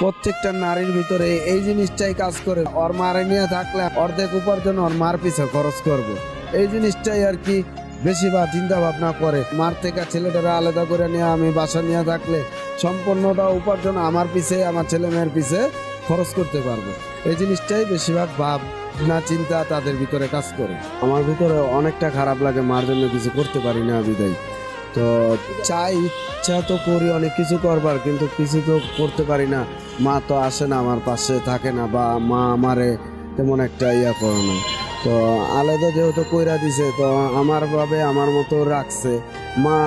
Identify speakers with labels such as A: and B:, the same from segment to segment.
A: প্রত্যেকটা নারীর ভিতরে এই জিনিসটাই কাজ করে। ওর মারে নিয়ে থাকলে অর্ধেক উপার্জন ওর মার পিছে খরচ করবে। এই জিনিসটাই আর কি বেশিরভাগ চিন্তা ভাবনা করে। মার থেকে ছেলেটারা আলাদা করে নিয়ে আমি বাসা নিয়ে থাকলে সম্পূর্ণটা উপার্জন আমার পিছে, আমার ছেলে মেয়ের পিছে খরচ করতে পারব। এই জিনিসটাই বেশিরভাগ ভাব না চিন্তা তাদের ভিতরে কাজ করে। আমার ভিতরে অনেকটা খারাপ লাগে, মার জন্য কিছু করতে পারি না বিদায়। তো চাই, ইচ্ছা তো করি অনেক কিছু করবার, কিন্তু কিছু তো করতে পারি না। মা তো আসে না আমার পাশে, থাকে না, বা মা আমারে তেমন একটা ইয়া করে না। তো আলাদা যেহেতু কইরা দিছে, তো আমার ভাবে আমার মতো রাখছে। মা,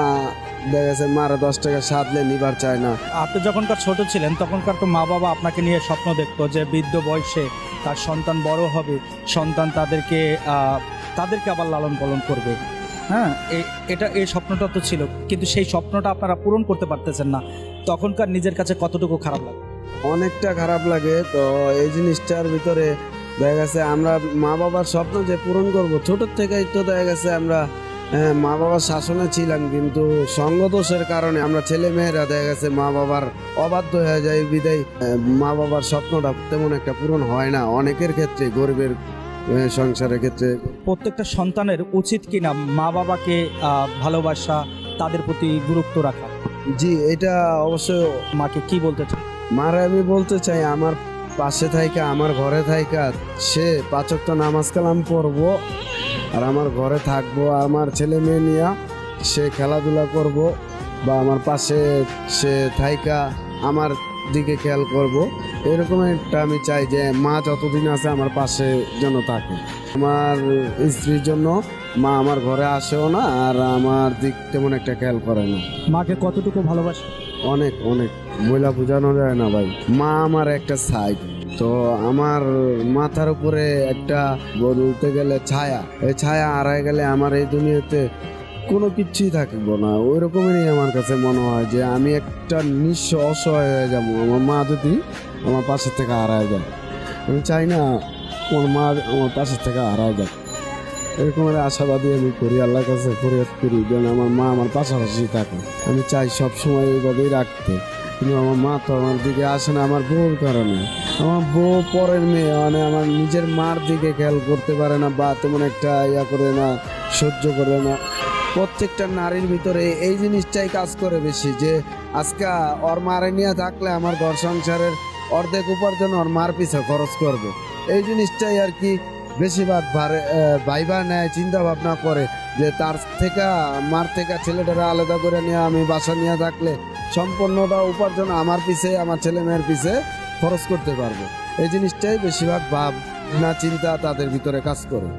A: দেখা গেছে মারা দশ টাকা সাদলে নিবার চায় না।
B: আপনি যখনকার ছোট ছিলেন, তখনকার তো মা বাবা আপনাকে নিয়ে স্বপ্ন দেখতো যে বৃদ্ধ বয়সে তার সন্তান বড় হবে, সন্তান তাদেরকে তাদেরকে আবার লালন পালন করবে। হ্যাঁ এটা এই স্বপ্নটা তো ছিল। কিন্তু সেই স্বপ্নটা আপনারা পূরণ করতে পারতেছেন না। তখনকার নিজের কাছে কতটুকু খারাপ লাগে?
A: অনেকটা খারাপ লাগে। তো এই জিনিসটার ভিতরে দেখা গেছে আমরা মা বাবার স্বপ্ন যে পূরণ করব ছোট থেকেই তো দেখা গেছে আমরা হ্যাঁ, মা বাবার শাসনে ছিলাম। কিন্তু সঙ্গদোষের কারণে আমরা ছেলে মেয়েরা দেখা গেছে মা বাবার অবাধ্য হয়ে যায় বিদায় মা বাবার স্বপ্নটা তেমন একটা পূরণ হয় না। অনেকের ক্ষেত্রে গরিবের সংসারের ক্ষেত্রে
B: প্রত্যেকটা সন্তানের উচিত কিনা মা বাবাকে ভালোবাসা তাদের প্রতি গুরুত্ব রাখা?
A: জি এটা অবশ্যই
B: মাকে কি বলতে চান?
A: মারা আমি বলতে চাই আমার পাশে থাইকা আমার ঘরে থাইকা সে পাচক তো নামাজ কালাম পড়ব আর আমার ঘরে থাকব আমার ছেলে মেয়ে নিয়ে সে খেলাধুলা করব বা আমার পাশে সে থাইকা আমার দিকে খেয়াল করব। এরকম একটা আমি চাই যে মা যতদিন আছে আমার পাশে যেন থাকে। আমার স্ত্রীর জন্য মা আমার ঘরে আসেও না আর আমার দিক তেমন একটা খেয়াল করে না।
B: মাকে কতটুকু ভালোবাসে?
A: অনেক অনেক। বইলা বোঝানো যায় না ভাই। মা আমার একটা সাইড তো আমার মাথার উপরে একটা বলতে গেলে ছায়া। এই ছায়া হারায় গেলে আমার এই দুনিয়াতে কোনো কিছুই থাকব না। ওই রকমেরই আমার কাছে মনে হয় যে আমি একটা নিঃস্ব অসহায় হয়ে যাব। আমার মা যদি আমার পাশের থেকে হারায় যায়, আমি চাই না আমার মা আমার পাশের থেকে হারায় যায় এরকমের আশাবাদী আমি করি, আল্লাহর কাছে ফরিয়াদ করি যেন আমার মা আমার পাশাপাশি থাকে আমি চাই সব সময় এইভাবেই রাখতে। কিন্তু আমার মা তো আমার দিকে আসে না আমার বউর কারণে। আমার বউ পরের মেয়ে মানে আমার নিজের মার দিকে খেয়াল করতে পারে না বা তেমন একটা ইয়া করে না, সহ্য করে না। প্রত্যেকটা নারীর ভিতরে এই জিনিসটাই কাজ করে বেশি, যে আজকে ওর মারে নিয়ে থাকলে আমার ঘর সংসারের অর্ধেক উপার্জন ওর মার পিছে খরচ করবে। এই জিনিসটাই আর কি বেশিরভাগ ভাইবা নেয় চিন্তা ভাবনা করে, যে তার থেকে, মার থেকে ছেলেটারা আলাদা করে নিয়ে আমি বাসা নিয়ে থাকলে সম্পূর্ণটা উপার্জন আমার পিছে, আমার ছেলে মেয়ের পিছে খরচ করতে পারব। এই জিনিসটাই বেশিরভাগ ভাব না চিন্তা তাদের ভিতরে কাজ করে।